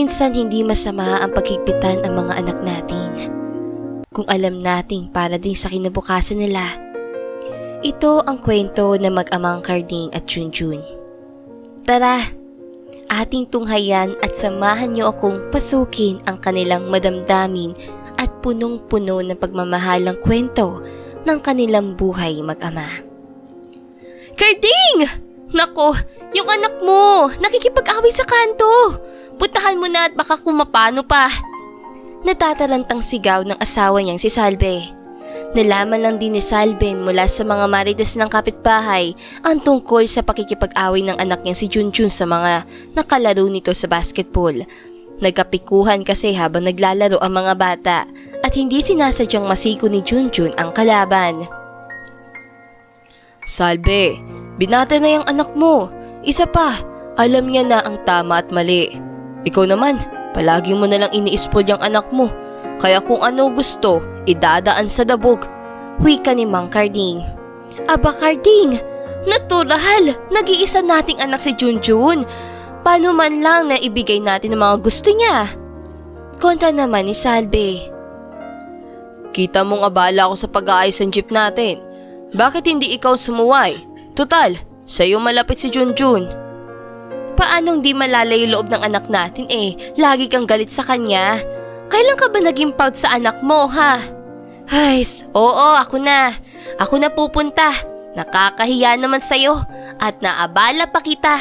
minsan hindi masama ang pagkikpitan ang mga anak natin. Kung alam nating para din sa kinabukasan nila. Ito ang kwento ng mag-amang Carding at Junjun. Tara, ating tunghayan at samahan niyo akong pasukin ang kanilang madamdamin at punong-puno ng pagmamahalang kwento ng kanilang buhay mag-ama. Carding! Nako, yung anak mo, nakikipag-away sa kanto. Puntahan mo na at baka kumapano pa. Natatarantang sigaw ng asawa niyang si Salve. Nalaman lang din ni Salben mula sa mga marites ng kapitbahay ang tungkol sa pakikipag-away ng anak niyang si Junjun sa mga nakalaro nito sa basketball. Nagkapikuhan kasi habang naglalaro ang mga bata at hindi sinasadyang masiko ni Junjun ang kalaban. Salbe, binata na yung anak mo. Isa pa, alam niya na ang tama at mali. Ikaw naman, palagi mo na lang iniispod yung anak mo. Kaya kung ano gusto, idadaan sa dabog. Wika ni Mang Carding. Aba Carding, natural, nag-iisa nating anak si Junjun. Paano man lang na ibigay natin ang mga gusto niya? Kontra naman ni Salve. Kita mong abala ako sa pag-aayos ng jeep natin. Bakit hindi ikaw sumuway? Total, sa'yo malapit si Junjun. Paanong di malalay loob ng anak natin eh? Lagi kang galit sa kanya. Kailan ka ba naging proud sa anak mo, ha? Ay, oo, ako na. Ako na pupunta. Nakakahiya naman sa'yo at naabala pa kita.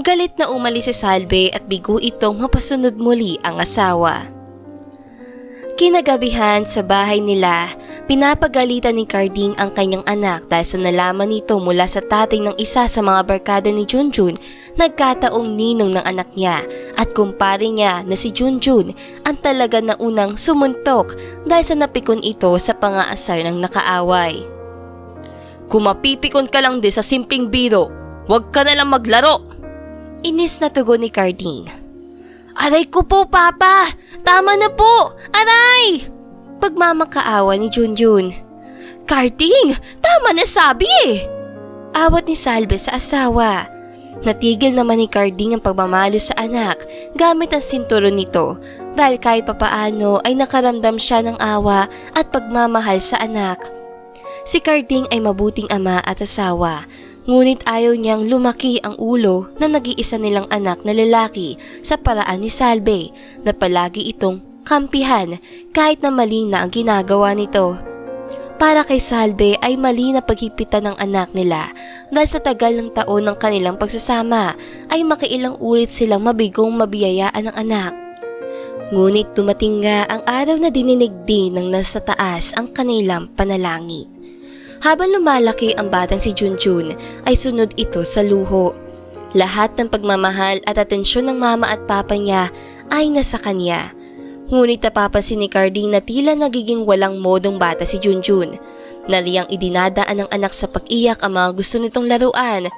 Galit na umalis si Salve at bigo itong mapasunod muli ang asawa. Kinagabihan sa bahay nila, pinapagalitan ni Carding ang kanyang anak dahil sa nalaman nito mula sa tatay ng isa sa mga barkada ni Junjun, nagkataong ninong ng anak niya at kumpare niya na si Junjun ang talaga na unang sumuntok dahil sa napikon ito sa pangaasar ng nakaaway. Kung mapipikon ka lang din sa simpleng biro, huwag ka na lang maglaro. Inis na tugon ni Carding. Aray ko po, Papa! Tama na po! Aray! Pagmamakaawa ni Junjun. Carding! Tama na sabi eh! Awat ni Salve sa asawa. Natigil naman ni Carding ang pagmamalo sa anak gamit ang sinturon nito dahil kahit papaano ay nakaramdam siya ng awa at pagmamahal sa anak. Si Carding ay mabuting ama at asawa Ngunit ayaw niyang lumaki ang ulo na nag-iisa nilang anak na lalaki sa paraan ni Salve na palagi itong kampihan kahit na mali na ang ginagawa nito. Para kay Salve ay mali na paghipitan ng anak nila dahil sa tagal ng taon ng kanilang pagsasama ay makiilang ulit silang mabigong mabiyayaan ng anak. Ngunit dumating nga ang araw na dininig din ng nasa taas ang kanilang panalangin. Habang lumalaki ang batang si Junjun ay sunod ito sa luho. Lahat ng pagmamahal at atensyon ng mama at papa niya ay nasa kanya. Ngunit napapansin ni Carding na tila nagiging walang modong bata si Junjun. Naliyang idinadaan ng anak sa pag-iyak ang mga gusto nitong laruan.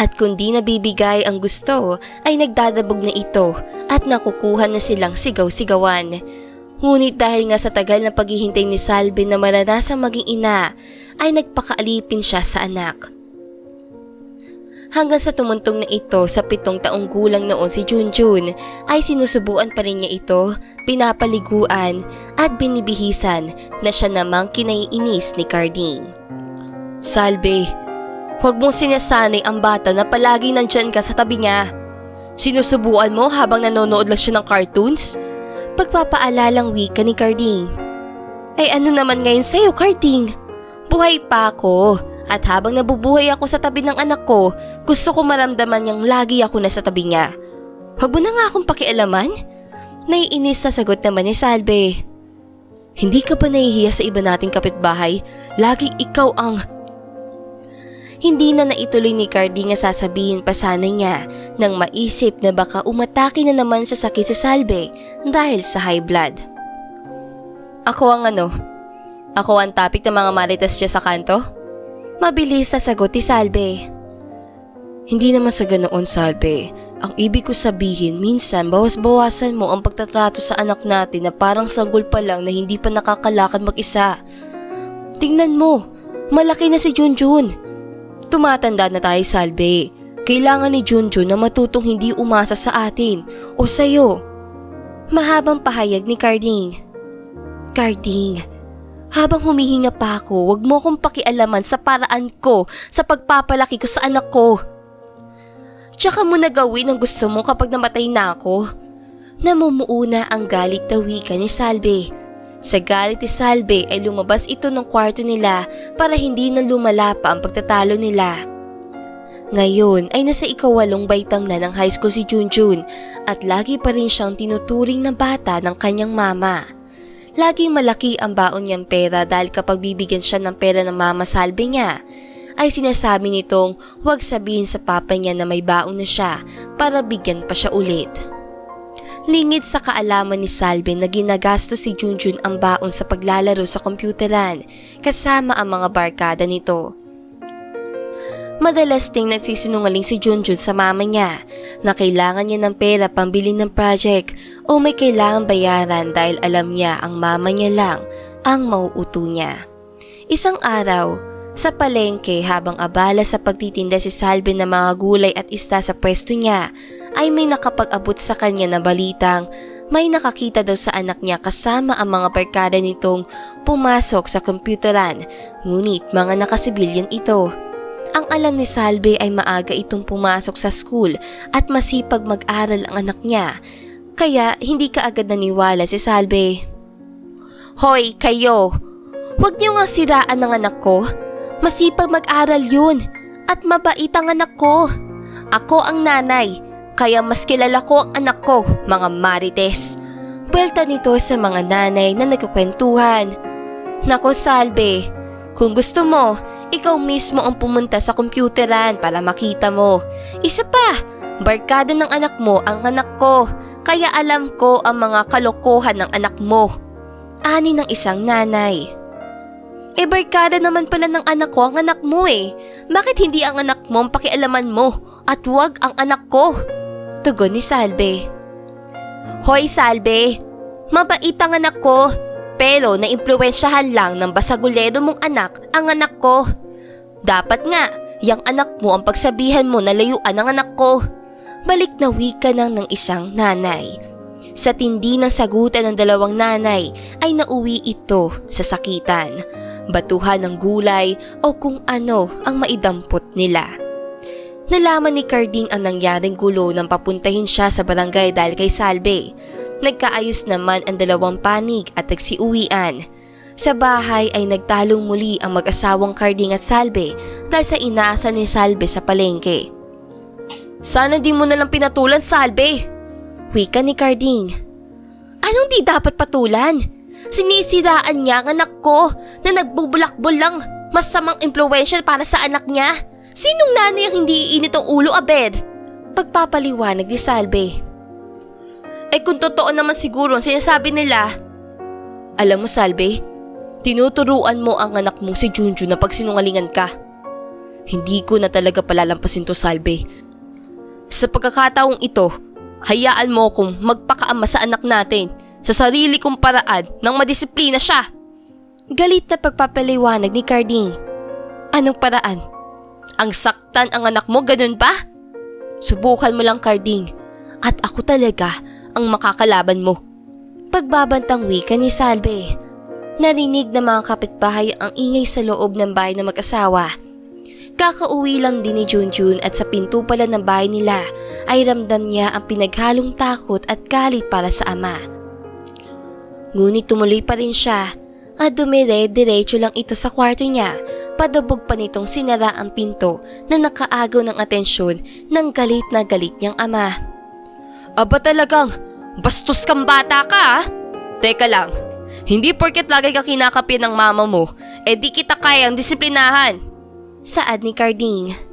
At kung di nabibigay ang gusto ay nagdadabog na ito at nakukuha na silang sigaw-sigawan. Ngunit dahil nga sa tagal na paghihintay ni Salve na maranasang maging ina, ay nagpakaalipin siya sa anak. Hanggang sa tumuntong na ito sa pitong taong gulang noon si Junjun ay sinusubuan pa rin niya ito, pinapaliguan at binibihisan na siya namang kinaiinis ni Carding. Salve, huwag mong sinasanay ang bata na palagi nandyan ka sa tabi niya. Sinusubuan mo habang nanonood lang siya ng cartoons? Pagpapaalalang wika ni Carding. Ay ano naman ngayon sa'yo, Carding? Buhay pa ako. At habang nabubuhay ako sa tabi ng anak ko, gusto ko maramdaman niyang lagi ako na sa tabi niya. Huwag mo na nga akong pakialaman. Naiinis na sagot naman ni Salve. Hindi ka ba nahihiya sa iba nating kapitbahay? Laging ikaw ang... Hindi na naituloy ni Cardi nga sasabihin pa sana niya nang maisip na baka umatake na naman sa sakit sa Salve dahil sa high blood. Ako ang ano? Ako ang topic ng mga maritas siya sa kanto? Mabilis na sagot ni Salve. Hindi naman sa ganoon, Salve. Ang ibig ko sabihin, minsan bawas-bawasan mo ang pagtatrato sa anak natin na parang sanggol pa lang na hindi pa nakakalakad mag-isa. Tingnan mo, malaki na si Junjun. Tumatanda na tayo, Salve. Kailangan ni Junjun na matutong hindi umasa sa atin o sa'yo. Mahabang pahayag ni Carding. Carding, habang humihinga pa ako, wag mo akong pakialaman sa paraan ko sa pagpapalaki ko sa anak ko. Tsaka mo na gawin ang gusto mo kapag namatay na ako. Namumuuna ang galit na wika ni Salve. Sa galit ni Salve ay lumabas ito ng kwarto nila para hindi na lumala pa ang pagtatalo nila. Ngayon ay nasa ikawalong baitang na ng high school si Junjun at lagi pa rin siyang tinuturing na bata ng kanyang mama. Laging malaki ang baon niyang pera dahil kapag bibigyan siya ng pera ng mama salbe niya, ay sinasabi nitong huwag sabihin sa papa niya na may baon na siya para bigyan pa siya ulit. Lingid sa kaalaman ni Salve na ginagastos si Junjun ang baon sa paglalaro sa kompyuteran kasama ang mga barkada nito. Madalas ding nagsisinungaling si Junjun sa mama niya na kailangan niya ng pera pambili ng project o may kailangan bayaran dahil alam niya ang mama niya lang ang mauuto niya. Isang araw, sa palengke habang abala sa pagtitinda si Salve ng mga gulay at isda sa pwesto niya, ay may nakapag-abot sa kanya na balitang may nakakita daw sa anak niya kasama ang mga barkada nitong pumasok sa kompyuteran, ngunit mga nakasibilyan ito. Ang alam ni Salve ay maaga itong pumasok sa school at masipag mag-aral ang anak niya, kaya hindi ka agad naniwala si Salve. Hoy, kayo! Huwag niyo nga siraan ng anak ko. Masipag mag-aral yun at mabait ang anak ko. Ako ang nanay, kaya mas kilala ko ang anak ko, mga marites. Buwelta nito sa mga nanay na nagkukwentuhan. Nako Salve, kung gusto mo, ikaw mismo ang pumunta sa kompyuteran para makita mo. Isa pa, barkada ng anak mo ang anak ko, kaya alam ko ang mga kalokohan ng anak mo. Ani ng isang nanay. E barkada naman pala ng anak ko ang anak mo eh. Bakit hindi ang anak mo ang pakialaman mo at wag ang anak ko? Tugon ni Salve. Hoy Salve, mabait ang anak ko, pero naimpluwensyahan lang ng basagulero mong anak ang anak ko. Dapat nga, yang anak mo ang pagsabihan mo na layuan ang anak ko. Balik na wika ng ng isang nanay. Sa tindi ng sagutan ng dalawang nanay ay nauwi ito sa sakitan, batuhan ng gulay o kung ano ang maidampot nila. Nalaman ni Carding ang nangyaring gulo nang papuntahin siya sa barangay dahil kay Salve. Nagkaayos naman ang dalawang panig at nagsiuwian. Sa bahay ay nagtalong muli ang mag-asawang Carding at Salve dahil sa inaasa ni Salve sa palengke. Sana di mo nalang pinatulan, Salve! Wika ni Carding. Anong di dapat patulan? Sinisiraan niya ang anak ko na nagbubulakbol lang masamang impluensya para sa anak niya. Sinong nanay ang hindi iinit ang ulo, Abed? Pagpapaliwanag ni Salve. Eh kung totoo naman siguro ang sinasabi nila. Alam mo Salve, tinuturuan mo ang anak mong si Junjun na pagsinungalingan ka. Hindi ko na talaga palalampasin to Salve. Sa pagkakataong ito, hayaan mo akong magpakaama sa anak natin sa sarili kong paraan nang madisiplina siya. Galit na pagpapaliwanag ni Carding. Anong paraan? Ang saktan ang anak mo, ganun ba? Subukan mo lang, Carding. At ako talaga ang makakalaban mo. Pagbabantang wika ni Salve. Narinig ng mga kapitbahay ang ingay sa loob ng bahay ng mag-asawa. Kakauwi lang din ni Junjun at sa pinto pala ng bahay nila ay ramdam niya ang pinaghalong takot at galit para sa ama. Ngunit tumuloy pa rin siya at dumire-diretso lang ito sa kwarto niya. Padabog pa nitong sinara ang pinto na nakaagaw ng atensyon ng galit na galit niyang ama. Aba talagang, bastos kang bata ka ah. Teka lang, hindi porket lagi ka kinakapi ng mama mo, eh di kita kayang disiplinahan. Saad ni Carding.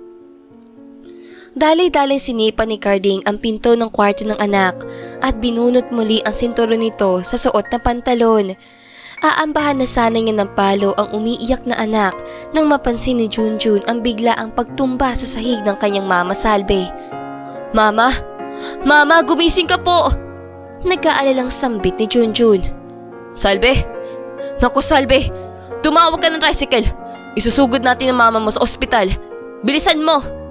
Dali-daling sinipa ni Carding ang pinto ng kwarto ng anak at binunot muli ang sinturon nito sa suot na pantalon. Aambahan na sana niya ng palo ang umiiyak na anak nang mapansin ni Junjun ang bigla ang pagtumba sa sahig ng kanyang mama Salve. Mama! Mama, gumising ka po! Nagkaalalang sambit ni Junjun. Salve! Naku Salve! Tumawag ka ng tricycle! Isusugod natin ang mama mo sa ospital. Bilisan mo!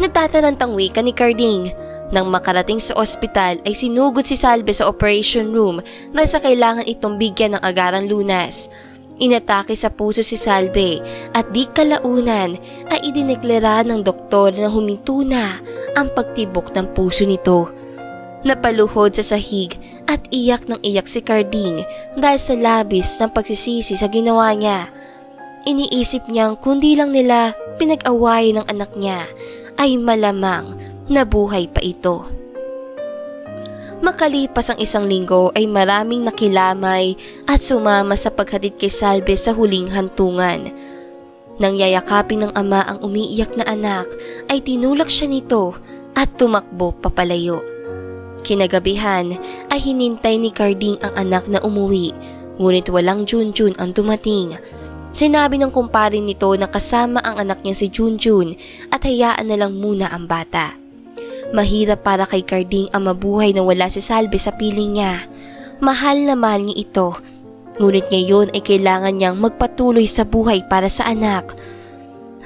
Natatarantang wika ni Carding. Nang makarating sa ospital ay sinugod si Salve sa operation room dahil sa kailangan itong bigyan ng agarang lunas. Inatake sa puso si Salve at di kalaunan ay idineklara ng doktor na huminto na ang pagtibok ng puso nito. Napaluhod sa sahig at iyak ng iyak si Carding dahil sa labis ng pagsisisi sa ginawa niya. Iniisip niyang kundi lang nila pinag-away ng anak niya ay malamang nabuhay pa ito. Makalipas ang isang linggo ay maraming nakilamay at sumama sa paghatid kay Salve sa huling hantungan. Nang yayakapin ng ama ang umiiyak na anak ay tinulak siya nito at tumakbo papalayo. Kinagabihan ay hinintay ni Carding ang anak na umuwi ngunit walang Junjun ang dumating. Sinabi ng kumpare nito na kasama ang anak niya si Junjun at hayaan na lang muna ang bata. Mahirap para kay Carding ang mabuhay na wala si Salve sa piling niya. Mahal na mahal niya ito. Ngunit ngayon ay kailangan niyang magpatuloy sa buhay para sa anak.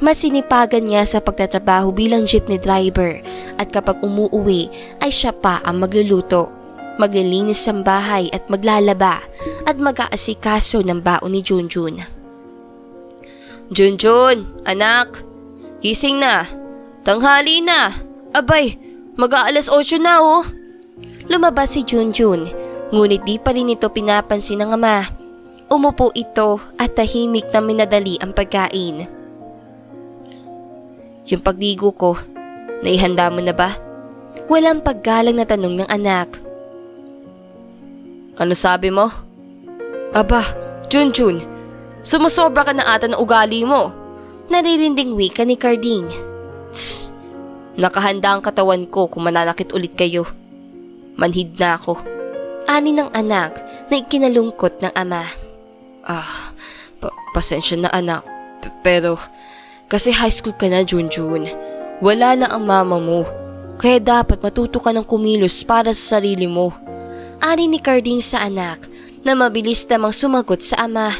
Mas sinipagan niya sa pagtatrabaho bilang jeepney driver at kapag umuuwi ay siya pa ang magluluto, maglilinis ng bahay at maglalaba at mag-aasikaso ng baon ni Junjun. Junjun, anak, gising na. Tanghali na. Abay, mag-aalas 8 na oh. Lumabas si Junjun, ngunit di pa rin ito pinapansin ng ama. Umupo ito at tahimik na minadali ang pagkain. Yung pagdigo ko, naihanda mo na ba? Walang paggalang na tanong ng anak. Ano sabi mo? Aba, Junjun, sumusobra ka na ata ng ugali mo. Naririnding wika ni Carding. Tss, nakahanda ang katawan ko kung mananakit ulit kayo. Manhid na ako. Ani ng anak na ikinalungkot ng ama. Ah, pa- pasensya na anak. P- pero, kasi high school ka na, Junjun. Wala na ang mama mo. Kaya dapat matuto ka ng kumilos para sa sarili mo. Ani ni Carding sa anak na mabilis namang sumagot sa ama.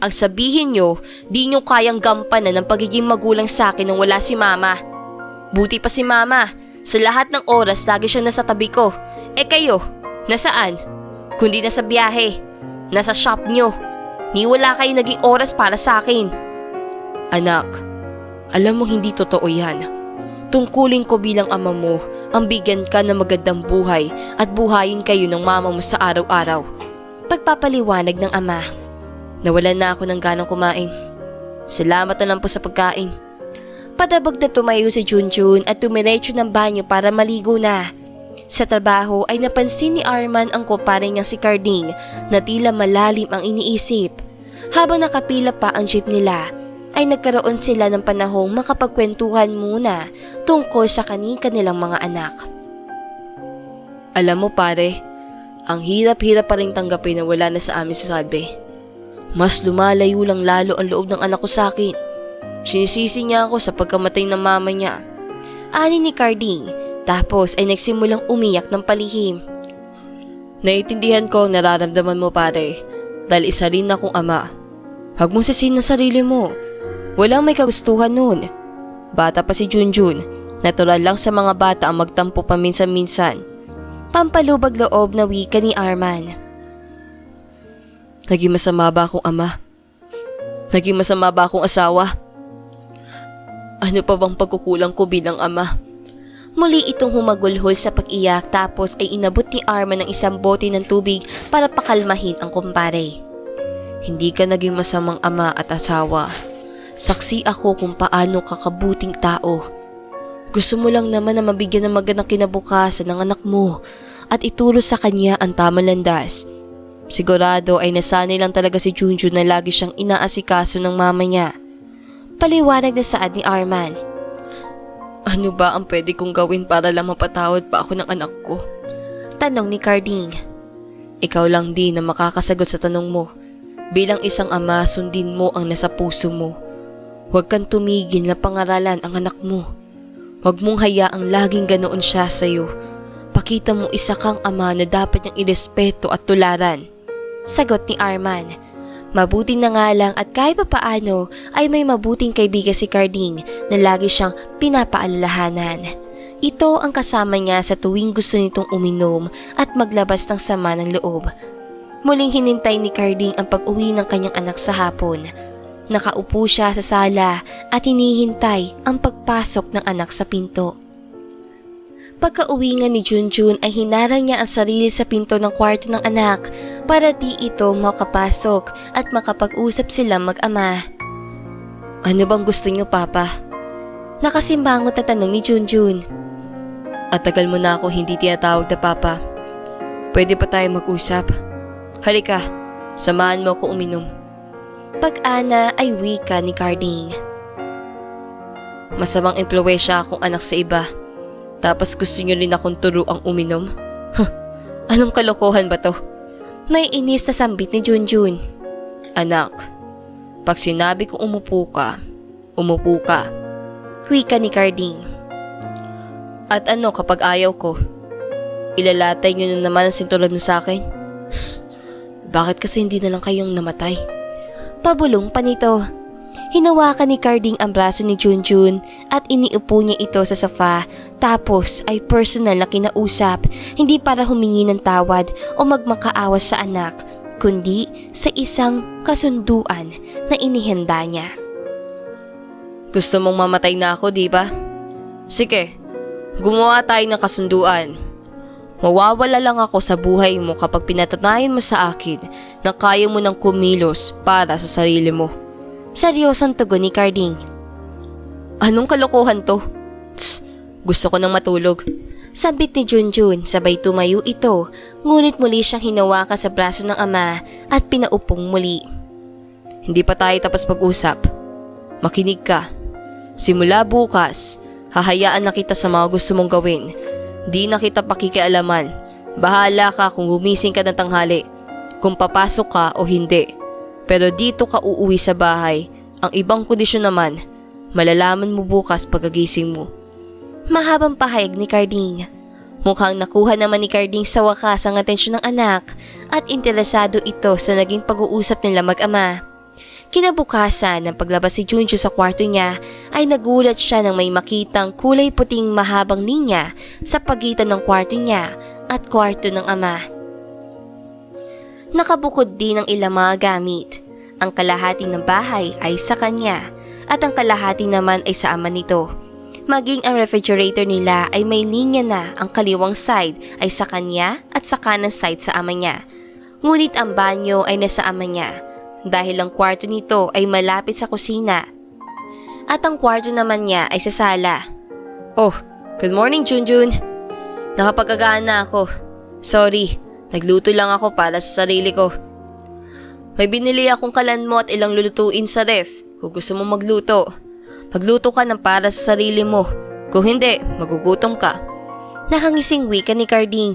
Ang sabihin nyo, di nyo kayang gampanan ng pagiging magulang sa akin nang wala si mama. Buti pa si mama. Sa lahat ng oras, lagi siya nasa tabi ko. Eh kayo, nasaan? Kundi nasa biyahe. Nasa shop nyo. Ni wala kayo naging oras para sa akin. Anak, alam mo hindi totoo yan. Tungkulin ko bilang ama mo ang bigyan ka ng magandang buhay at buhayin kayo ng mama mo sa araw-araw. Pagpapaliwanag ng ama. Nawalan na ako ng ganang kumain. Salamat na lang po sa pagkain. Padabog na tumayo si Junjun at tumiretso ng banyo para maligo na. Sa trabaho ay napansin ni Arman ang kumpare niyang si Carding na tila malalim ang iniisip. Habang nakapila pa ang jeep nila, ay nagkaroon sila ng panahong makapagkwentuhan muna tungkol sa kani-kanilang mga anak. Alam mo pare, ang hirap-hirap pa rin tanggapin na wala na sa amin si Salve. Mas lumalayo lang lalo ang loob ng anak ko sa akin. Sinisisi niya ako sa pagkamatay ng mama niya. Ani ni Carding, tapos ay nagsimulang umiyak ng palihim. Naiintindihan ko ang nararamdaman mo pare, dahil isa rin akong ama. Huwag mong sisihin ang sarili mo. Walang may kagustuhan nun. Bata pa si Junjun, natural lang sa mga bata ang magtampo paminsan-minsan. Pampalubag loob na wika ni Arman. Naging masama ba akong ama? Naging masama ba akong asawa? Ano pa bang pagkukulang ko bilang ama? Muli itong humagulhol sa pag-iyak tapos ay inabot ni Arman ng isang bote ng tubig para pakalmahin ang kumpare. Hindi ka naging masamang ama at asawa. Saksi ako kung paano kakabuting tao. Gusto mo lang naman na mabigyan ng magandang kinabukasan ng anak mo at ituro sa kanya ang tamang landas. Sigurado ay nasanay lang talaga si Junjun na lagi siyang inaasikaso ng mama niya. Paliwanag na saad ni Arman. Ano ba ang pwede kong gawin para lang mapatawad pa ako ng anak ko? Tanong ni Carding. Ikaw lang din na makakasagot sa tanong mo. Bilang isang ama, sundin mo ang nasa puso mo. Huwag kang tumigil na pangaralan ang anak mo. Huwag mong hayaang laging ganoon siya sa'yo. Pakita mo isa kang ama na dapat niyang irespeto at tularan. Sagot ni Arman. Mabuti na nga lang at kahit pa paano ay may mabuting kaibigan si Carding na lagi siyang pinapaalalahanan. Ito ang kasama niya sa tuwing gusto nitong uminom at maglabas ng sama ng loob. Muling hinintay ni Carding ang pag-uwi ng kanyang anak sa hapon. Nakaupo siya sa sala at hinihintay ang pagpasok ng anak sa pinto. Pagka-uwi nga ni Junjun ay hinarang niya ang sarili sa pinto ng kwarto ng anak para di ito makapasok at makapag-usap sila mag-ama. Ano bang gusto niyo, Papa? Nakasimbangot na tanong ni Junjun. At tagal mo na ako hindi tinatawag na Papa. Pwede pa tayo mag-usap? Halika, samahan mo ako uminom. Pag-ana ay wika ni Carding. Masamang impluwensya akong anak sa iba. Tapos gusto niyo rin akong turuang uminom? Huh, anong kalokohan ba to? Naiinis na sambit ni Junjun. Anak, pag sinabi kong umupo ka, umupo ka. Wika ni Carding. At ano kapag ayaw ko? Ilalatay niyo na naman ang sinturon mo sa akin? Bakit kasi hindi na lang kayong namatay? Pabulong pa nito. Hinawakan ni Carding ang braso ni Junjun at iniupo niya ito sa sofa tapos ay personal na kinausap hindi para humingi ng tawad o magmakaawas sa anak kundi sa isang kasunduan na inihanda niya. Gusto mong mamatay na ako, di ba? Sige, gumawa tayo ng kasunduan. Mawawala lang ako sa buhay mo kapag pinatanayan mo sa akin na kaya mo ng kumilos para sa sarili mo. Seryosong tugon ni Carding. Anong kalokohan to? Tss, gusto ko nang matulog. Sabit ni Junjun sabay tumayo ito ngunit muli siyang hinawakan sa braso ng ama at pinaupong muli. Hindi pa tayo tapos mag-usap. Makinig ka. Simula bukas, hahayaan na kita sa mga gusto mong gawin. Di na kita pakikialaman. Bahala ka kung gumising ka ng tanghali. Kung papasok ka o hindi. Pero dito ka uuwi sa bahay. Ang ibang kondisyon naman, malalaman mo bukas pagkagising mo. Mahabang pahayag ni Carding. Mukhang nakuha naman ni Carding sa wakas ang atensyon ng anak at interesado ito sa naging pag-uusap nila mag-ama. Kinabukasan ng paglabas si Junjo sa kwarto niya ay nagulat siya nang may makitang kulay puting mahabang linya sa pagitan ng kwarto niya at kwarto ng ama. Nakabukod din ang ilang mga gamit. Ang kalahati ng bahay ay sa kanya at ang kalahati naman ay sa ama nito. Maging ang refrigerator nila ay may linya na ang kaliwang side ay sa kanya at sa kanang side sa ama niya. Ngunit ang banyo ay nasa ama niya dahil ang kwarto nito ay malapit sa kusina. At ang kwarto naman niya ay sa sala. Oh, good morning Junjun. Nakapagagaan na ako. Sorry, nagluto lang ako para sa sarili ko. May binili akong kalan mo at ilang lulutuin sa ref kung gusto mo magluto. Pagluto ka ng para sa sarili mo. Kung hindi, magugutom ka. Nakangising wika ni Carding.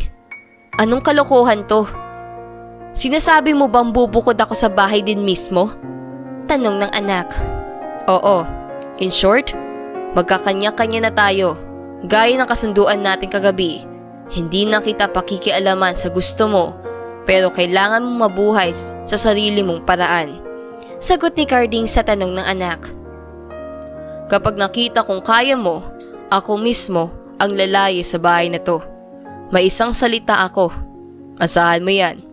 Anong kalokohan to? Sinasabi mo bang bubukod ako sa bahay din mismo? Tanong ng anak. Oo. In short, magkakanya-kanya na tayo. Gaya ng kasunduan natin kagabi. Hindi na kita pakikialaman sa gusto mo, pero kailangan mong mabuhay sa sarili mong paraan. Sagot ni Carding sa tanong ng anak. Kapag nakita kong kaya mo, ako mismo ang lalaye sa bahay na to. May isang salita ako. Asahan mo yan.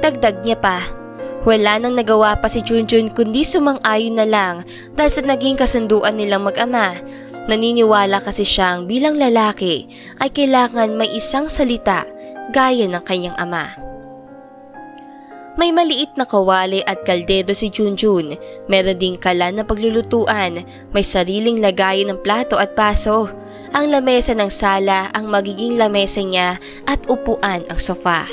Dagdag niya pa. Wala nang nagawa pa si Junjun kundi sumang-ayon na lang dahil sa naging kasunduan nilang mag-ama. Naniniwala kasi siyang bilang lalaki ay kailangan may isang salita gaya ng kanyang ama. May maliit na kawali at kaldero si Junjun. Meron ding kalan na paglulutuan. May sariling lagayan ng plato at paso. Ang lamesa ng sala ang magiging lamesa niya at upuan ang sofa.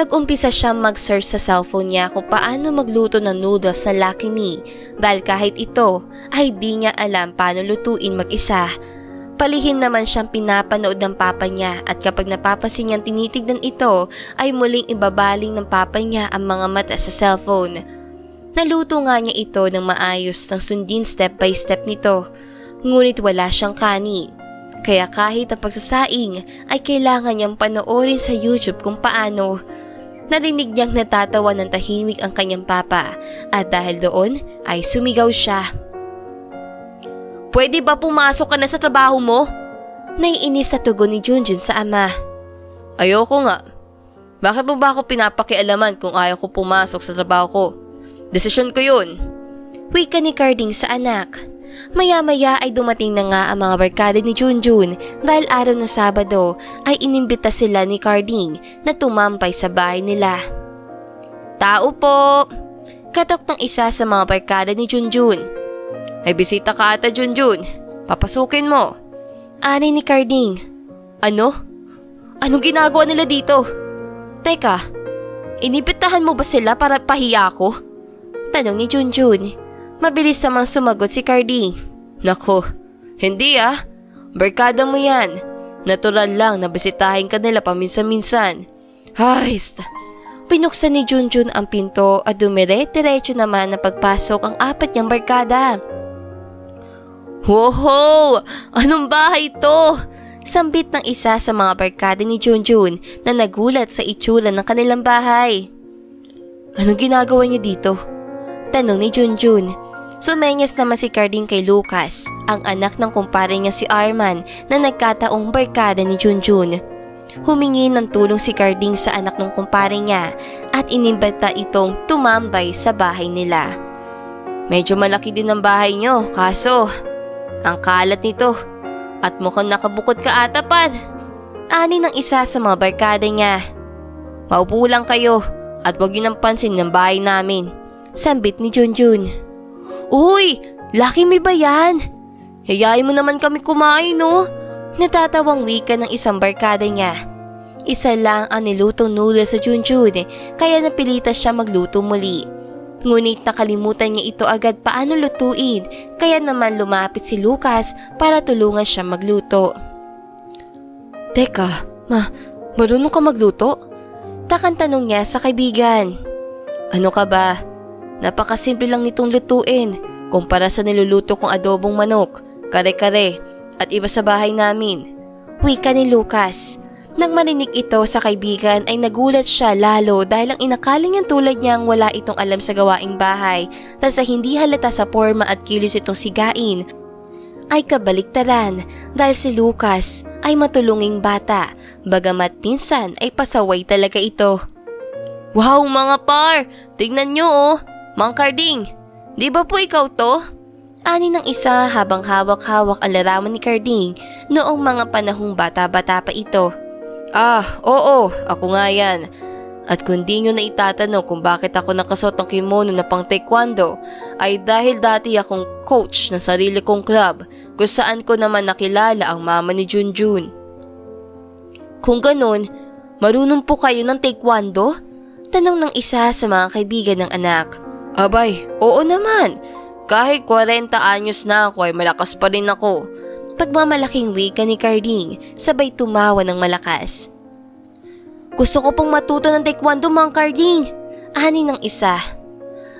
Nag-umpisa siyang mag-search sa cellphone niya kung paano magluto ng noodles na Lucky Me dahil kahit ito ay di niya alam paano lutuin mag-isa. Palihim naman siyang pinapanood ng papa niya at kapag napapansin niyang tinitignan ito ay muling ibabaling ng papa niya ang mga mata sa cellphone. Naluto nga niya ito ng maayos ng sundin step by step nito ngunit wala siyang kani. Kaya kahit ang pagsasaing ay kailangan niyang panoorin sa YouTube kung paano Narinig niyang natatawa ng tahimik ang kanyang papa at dahil doon ay sumigaw siya. Pwede ba pumasok ka na sa trabaho mo? Naiinis sa tugon ni Junjun sa ama. Ayoko nga. Bakit mo ba ako pinapakialaman kung ayaw ko pumasok sa trabaho ko? Desisyon ko yun. Wika ni Carding sa anak. Maya-maya ay dumating na nga ang mga barkada ni Junjun dahil araw ng Sabado ay inimbita sila ni Carding na tumampay sa bahay nila. Tao po! Katok ng isa sa mga barkada ni Junjun. May bisita ka ata Junjun. Papasukin mo. Ani ni Carding. Ano? Anong ginagawa nila dito? Teka, inibitahan mo ba sila para pahiya ko? Tanong ni Junjun. Mabilis namang sumagot si Cardi. Nako, hindi ah. Barkada mo yan. Natural lang na bisitahin ka nila paminsan-minsan. Ay, st- Pinuksan ni Junjun ang pinto at dumire-diretso naman na pagpasok ang apat niyang barkada. Woho! Anong bahay to? Sambit ng isa sa mga barkada ni Junjun na nagulat sa itsura ng kanilang bahay. Anong ginagawa niyo dito? Tanong ni Junjun. Sumenyas naman si Carding kay Lucas, ang anak ng kumpare niya si Arman na nagkataong barkada ni Junjun. Humingi ng tulong si Carding sa anak ng kumpare niya at inimbita itong tumambay sa bahay nila. Medyo malaki din ang bahay niyo, kaso ang kalat nito at mukhang nakabukod ka ata par. Ani ng isa sa mga barkada niya. Maupo lang kayo at wag yun ang pansin ng bahay namin. Sambit ni Junjun. Uy! Laki may ba yan? Hayain mo naman kami kumain, no? Natatawang wika ng isang barkada niya. Isa lang ang nilutong noodles sa Junjun, kaya napilitas siya magluto muli. Ngunit nakalimutan niya ito agad paano lutuin, kaya naman lumapit si Lucas para tulungan siya magluto. Teka, ma, marunong ka magluto? Takang tanong niya sa kaibigan. Ano ka ba? Napakasimple lang nitong lutuin kumpara sa niluluto kong adobong manok, kare-kare at iba sa bahay namin. Wika ni Lucas. Nang marinig ito sa kaibigan ay nagulat siya lalo dahil ang inakaling niyang tulad niyang wala itong alam sa gawaing bahay dahil sa hindi halata sa forma at kilos itong sigain ay kabaliktaran dahil si Lucas ay matulunging bata bagamat minsan ay pasaway talaga ito. Wow mga par! Tignan nyo oh! Mang Carding! Di ba po ikaw to? Ani ng isa habang hawak-hawak ang larawan ni Carding noong mga panahong bata-bata pa ito. Ah, oo, ako nga yan. At kung di nyo na itatanong kung bakit ako nakasuot ng kimono na pang taekwondo, ay dahil dati akong coach ng sarili kong club kung saan ko naman nakilala ang mama ni Junjun. Kung ganun, marunong po kayo ng taekwondo? Tanong ng isa sa mga kaibigan ng anak. Abay, oo naman. Kahit 40 anyos na ako ay malakas pa rin ako. Pagmamalaking wika ni Carding, sabay tumawa ng malakas. Gusto ko pong matuto ng taekwondo, Mang Carding. Ani ng isa.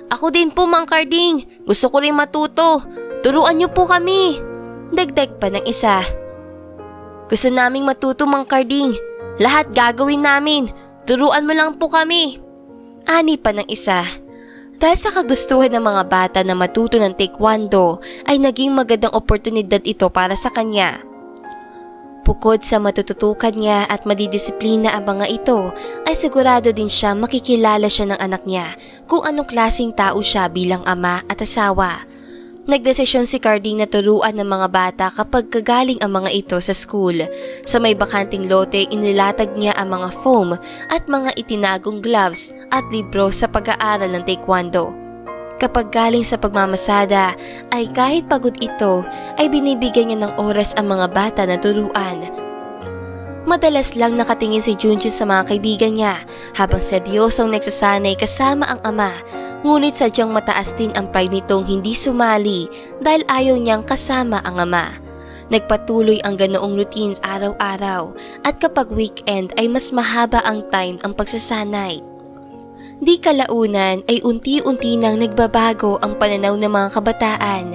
Ako din po, Mang Carding. Gusto ko rin matuto. Turuan niyo po kami. Dagdag pa ng isa. Gusto naming matuto, Mang Carding. Lahat gagawin namin. Turuan mo lang po kami. Ani pa ng isa. Dahil sa kagustuhan ng mga bata na matuto ng taekwondo ay naging magandang oportunidad ito para sa kanya. Bukod sa matututukan niya at madidisiplina ang mga ito, ay sigurado din siya makikilala siya ng anak niya kung anong klaseng tao siya bilang ama at asawa. Nagdesisyon si Carding na turuan ng mga bata kapag kagaling ang mga ito sa school. Sa may bakanting lote, inilatag niya ang mga foam at mga itinagong gloves at libro sa pag-aaral ng taekwondo. Kapag galing sa pagmamasada, ay kahit pagod ito, ay binibigyan niya ng oras ang mga bata na turuan. Madalas lang nakatingin si Junjun sa mga kaibigan niya habang seryosong nagsasanay kasama ang ama Ngunit sadyang mataas din ang pride nitong hindi sumali dahil ayaw niyang kasama ang ama. Nagpatuloy ang ganoong routines araw-araw at kapag weekend ay mas mahaba ang time ang pagsasanay. Di kalaunan ay unti-unti nang nagbabago ang pananaw ng mga kabataan.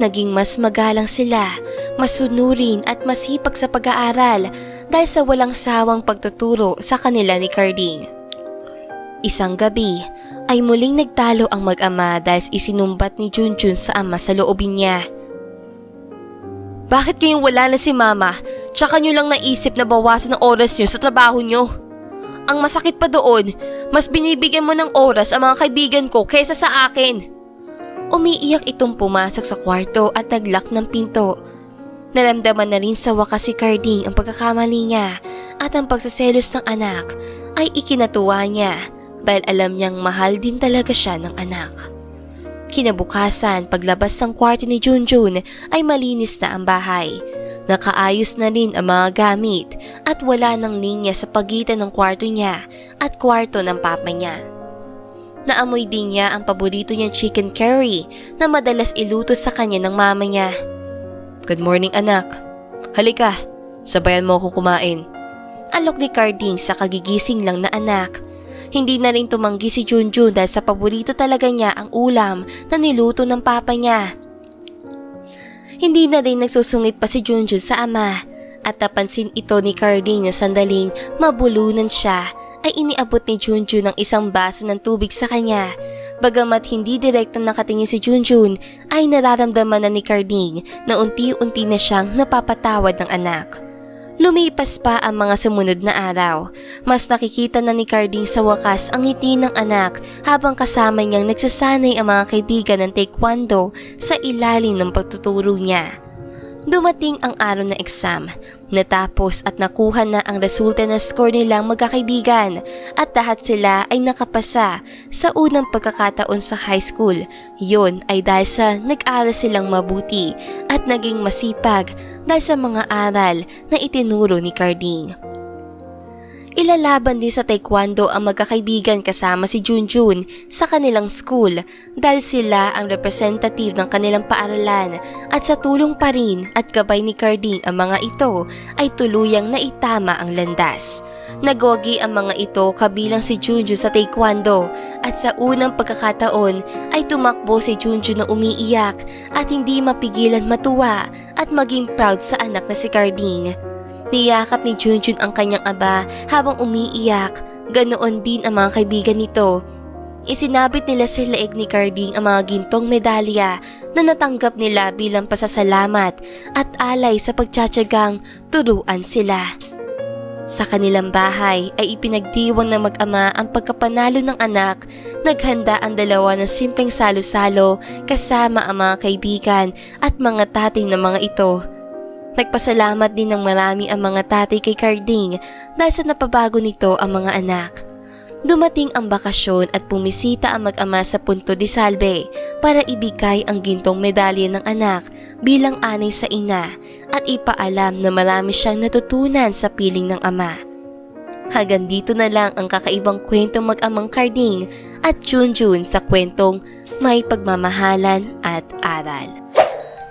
Naging mas magalang sila, masunurin at masipag sa pag-aaral dahil sa walang sawang pagtuturo sa kanila ni Carding. Isang gabi ay muling nagtalo ang mag-ama dahil isinumbat ni Junjun sa ama sa loobin niya. Bakit kayong wala na si mama? Tsaka nyo lang naisip na bawasan ang oras nyo sa trabaho nyo? Ang masakit pa doon, mas binibigyan mo ng oras ang mga kaibigan ko kaysa sa akin. Umiiyak itong pumasok sa kwarto at naglock ng pinto. Naramdaman na rin sa wakas si Carding ang pagkakamali niya at ang pagsaselos ng anak ay ikinatuwa niya dahil alam niyang mahal din talaga siya ng anak. Kinabukasan, paglabas ng kwarto ni Junjun ay malinis na ang bahay. Nakaayos na rin ang mga gamit at wala ng linya sa pagitan ng kwarto niya at kwarto ng papa niya. Naamoy din niya ang paborito niyang chicken curry na madalas iluto sa kanya ng mama niya. Good morning anak. Halika, sabayan mo ako kumain. Alok ni Carding sa kagigising lang na anak. Hindi na rin tumanggi si Junjun dahil sa paborito talaga niya ang ulam na niluto ng papa niya. Hindi na rin nagsusungit pa si Junjun sa ama at napansin ito ni Carding na sandaling mabulunan siya ay iniabot ni Junjun ng isang baso ng tubig sa kanya. Bagamat hindi direktang nakatingin si Junjun ay nararamdaman na ni Carding na unti-unti na siyang napapatawad ng anak. Lumipas pa ang mga sumunod na araw. Mas nakikita na ni Carding sa wakas ang ngiti ng anak habang kasama niyang nagsasanay ang mga kaibigan ng taekwondo sa ilalim ng pagtuturo niya. Dumating ang araw ng exam. Natapos at nakuha na ang resulta ng score nilang magkakaibigan at lahat sila ay nakapasa sa unang pagkakataon sa high school. Yun ay dahil sa nag-aral silang mabuti at naging masipag dahil sa mga aral na itinuro ni Carding. Ilalaban din sa taekwondo ang magkakaibigan kasama si Junjun sa kanilang school dahil sila ang representative ng kanilang paaralan at sa tulong pa rin at gabay ni Carding ang mga ito ay tuluyang naitama ang landas. Nagogi ang mga ito kabilang si Junjun sa taekwondo at sa unang pagkakataon ay tumakbo si Junjun na umiiyak at hindi mapigilan matuwa at maging proud sa anak na si Carding. Niyakap ni Junjun ang kanyang aba habang umiiyak. Ganoon din ang mga kaibigan nito. Isinabit nila sa leeg ni Carding ang mga gintong medalya na natanggap nila bilang pasasalamat at alay sa pagtsatsagang turuan sila. Sa kanilang bahay ay ipinagdiwang ng mag-ama ang pagkapanalo ng anak. Naghanda ang dalawa ng simpleng salo-salo kasama ang mga kaibigan at mga tatay ng mga ito. Nagpasalamat din ng marami ang mga tatay kay Carding dahil sa napabago nito ang mga anak. Dumating ang bakasyon at pumisita ang mag-ama sa Punto de Salve para ibigay ang gintong medalya ng anak bilang anay sa ina at ipaalam na marami siyang natutunan sa piling ng ama. Hanggang dito na lang ang kakaibang kwentong mag-amang Carding at Junjun sa kwentong may pagmamahalan at aral.